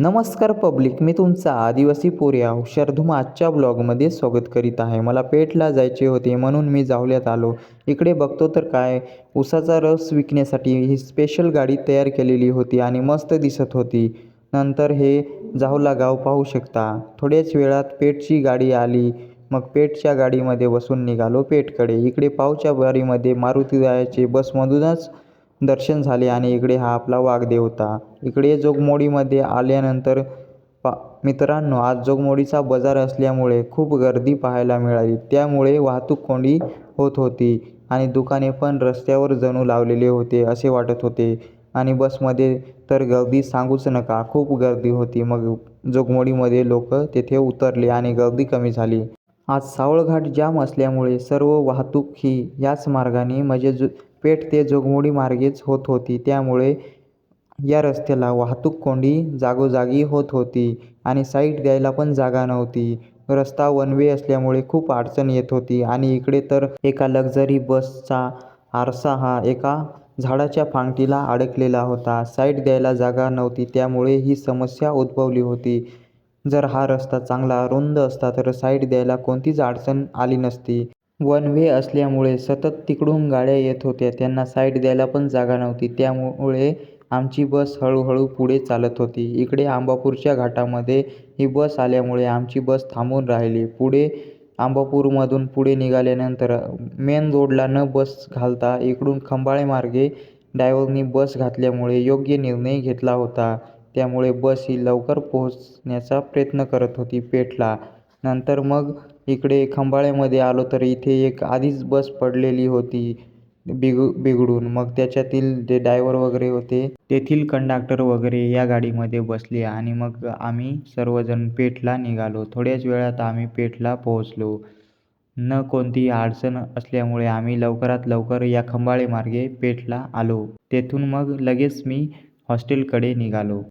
नमस्कार पब्लिक मी तुमचा आदिवासी पोर्या हुशारधूम आजच्या ब्लॉगमध्ये स्वागत करीत आहे. मला पेठला जायचे होते म्हणून मी जावल्यात आलो. इकडे बघतो तर काय उसाचा रस विकण्यासाठी ही स्पेशल गाडी तयार केलेली होती आणि मस्त दिसत होती. नंतर हे जाऊला गाव पाहू शकता. थोड्याच वेळात पेठची गाडी आली. मग पेठच्या गाडीमध्ये बसून निघालो पेठकडे. इकडे पावच्या बारीमध्ये मारुती जायचे बसमधूनच दर्शन झाले आणि इकडे हा आपला वाघदेव होता. इकडे जोगमोडीमध्ये आल्यानंतर पा मित्रांनो आज जोगमोडीचा बाजार असल्यामुळे खूप गर्दी पाहायला मिळाली. त्यामुळे वाहतूक कोंडी होत होती आणि दुकाने पण रस्त्यावर जणू लावलेले होते असे वाटत होते. आणि बसमध्ये तर गर्दी सांगूच नका खूप गर्दी होती. मग जोगमोडीमध्ये लोक तेथे उतरले आणि गर्दी कमी झाली. आज सावळघाट जाम असल्यामुळे सर्व वाहतूक ही याच मार्गाने म्हणजे जो पेठ ते जोगमोडी मार्गेच होत होती. त्यामुळे या रस्त्याला वाहतूक कोंडी जागोजागी होत होती आणि साईड द्यायला पण जागा नव्हती. रस्ता वन वे असल्यामुळे खूप अडचण येत होती आणि इकडे तर एका लक्झरी बसचा आरसा हा एका झाडाच्या फांगटीला अडकलेला होता. साईड द्यायला जागा नव्हती त्यामुळे ही समस्या उद्भवली होती. जर हा रस्ता चांगला रुंद असता तर साईड द्यायला कोणतीच अडचण आली नसती. वन वे असल्यामुळे सतत तिकडून गाड्या येत होत्या. त्यांना साईड द्यायला पण जागा नव्हती. त्यामुळे आमची बस हळूहळू पुढे चालत होती. इकडे आंबापूरच्या घाटामध्ये ही बस आल्यामुळे आमची बस थांबून राहिली. पुढे आंबापूरमधून पुढे निघाल्यानंतर मेन रोडला न बस घालता इकडून खंबाळे मार्गे बस घातल्यामुळे योग्य निर्णय घेतला होता. त्यामुळे बस ही लवकर पोहोचण्याचा प्रयत्न करत होती पेठला. नंतर मग इकडे खंबाळ्यामध्ये आलो तर इथे एक आधीच बस पडलेली होती बिघू बिघडून. मग त्याच्यातील जे डायवर वगैरे होते तेथील कंडक्टर वगैरे या गाडीमध्ये बसले आणि मग आम्ही सर्वजण पेठला निघालो. थोड्याच वेळात आम्ही पेठला पोहोचलो. न कोणतीही अडचण असल्यामुळे आम्ही लवकरात लवकर या खंबाळे मार्गे पेठला आलो. तेथून मग लगेच मी हॉस्टेलकडे निघालो.